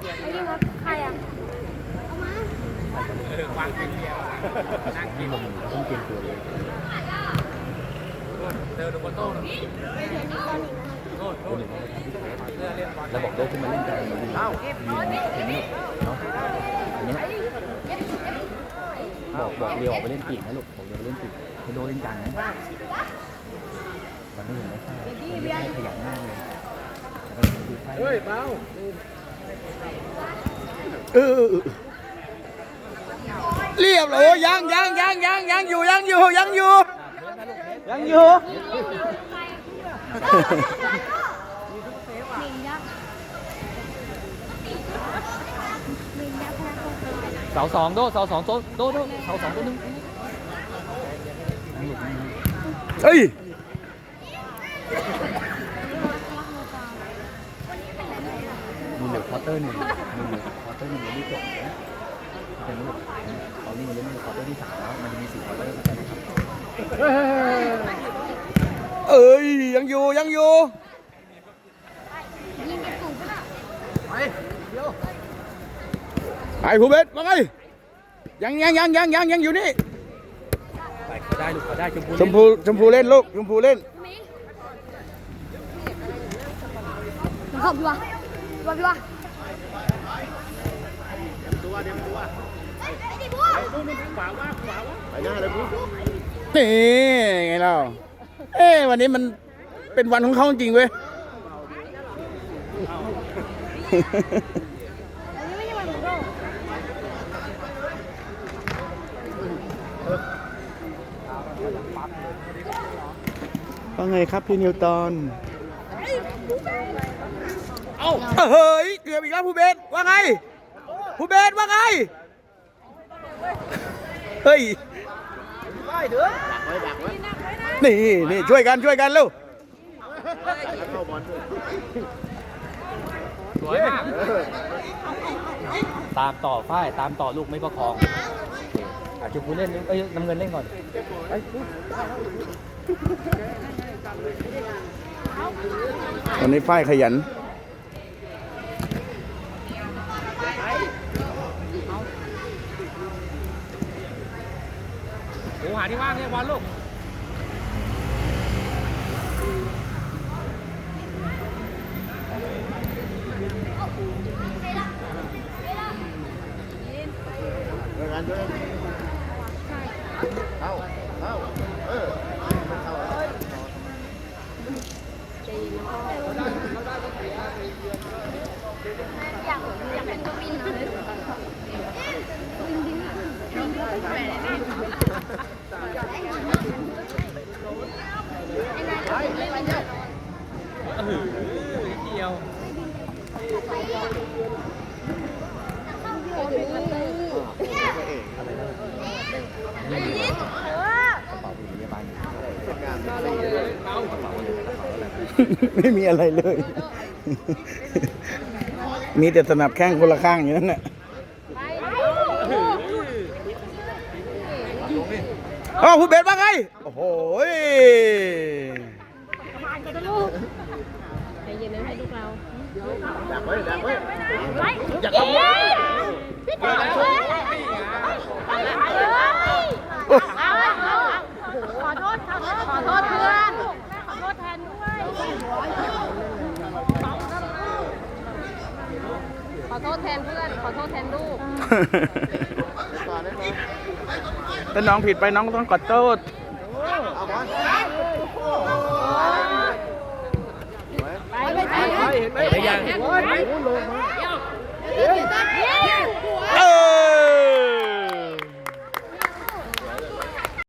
ไอ้นี่ครับใครอะเออวางเป็นเดียวนั่งกินมันต้องเตรียมตัวเลยเจอโดโกโต้เดี๋ยวนี้ตอนนี้นะโทษโทษเสื้อเล่นบอลแล้วบอกโดขึ้นมาเล่นกันเอ้าอย่างนี้เนาะอันเนี้ยบอกบอกเรียวออกไปเล่นปีกนะลูกบอกเรียวไปเล่นปีกให้โดเล่นกลางนะมันไม่เห็นไม่ใช่มันไม่ใช่ขยันมากเลยแล้วก็ดูไฟเฮ้ยเบา เออเออเออเรียบเลยโอ้ยังยังยังยังยังอยู่ยังอยู่ยังอยู่ยังอยู่มินยักษ์มินยักษ์พนักงานเสาสองโดเสาสองโดโดโดเสาสองตัวนึงนั่งหลุดนั่งหลุดเฮ้ย มัน เหลือควอเตอร์หนึ่งมันเหลือควอเตอร์หนึ่งยังไม่จบนะเป็นลูกตอนนี้มันเล่นในควอเตอร์ที่สามแล้วมันจะมีสี่ควอเตอร์เข้าใจไหมครับเอ้ยยังอยู่ยังอยู่ยิงกันถูกปะไอ้ผู้เบสมาไงยังยังยังยังยังยังอยู่นี่ไปเขาได้ลูกเขาได้ชมพูชมพูชมพูเล่นลูกชมพูเล่นมิงมาเข้าพี่วะพี่วะพี่วะตัวเดียวตัว ไอ้ดิบัวขวาว่าขวาว่าไปหน้าเลยพูนี่ไงเราเอ้วันนี้มันเป็นวันของเขาจริงเว้ยอันนี้ไม่ใช่วันของเราว่าไงครับพี่นิวตัน เอ้าเฮ้ยเกือบอีกแล้วผู้เบสว่าไงผู้เบสว่าไง เฮ้ยนี่นี่ช่วยกันช่วยกันเร็วสวยมากตามต่อฝ้ายตามต่อลูกไม่ประคองอาชมพูเล่นเอ้ยน้ำเงินเล่นก่อนวันนี้ฝ้ายขยัน โอ้หาที่ว่างเนี่ยบอลลูกอยากอยากเป็นตัวมินนะมินดิ้งมินก็เป็นแหวนแน่ไอ้นากเป็นเล่นนเยอะ เออเกี่ยาบาลอยู่ไม่มีอะไรเลย มีแต่สนับแข้งคนละข้างอย่างนั้นแหละ อ้าวผู้เบสว่าไง โอ้โหยใจเย็นนะให้ลูกเราดักไว้ดักไว้ไว้อย่าเข้ามาพี่จ๋าเฮ้ยขอโทษขอโทษขอโทษเพื่อนขอโทษแทนด้วยขอโทษแทนเพื่อน ขอโทษแทนลูก ถ้าน้องผิดไปน้องต้องขอโทษไปไปไปเห็นไหมยัง